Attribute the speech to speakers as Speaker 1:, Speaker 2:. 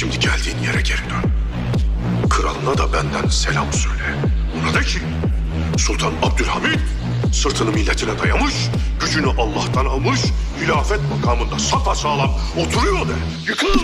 Speaker 1: Şimdi geldiğin yere geri dön. Kralına da benden selam söyle. Ona da ki Sultan Abdülhamit sırtını milletine dayamış, gücünü Allah'tan almış, hilafet makamında sapasağlam oturuyor de. Yıkıl!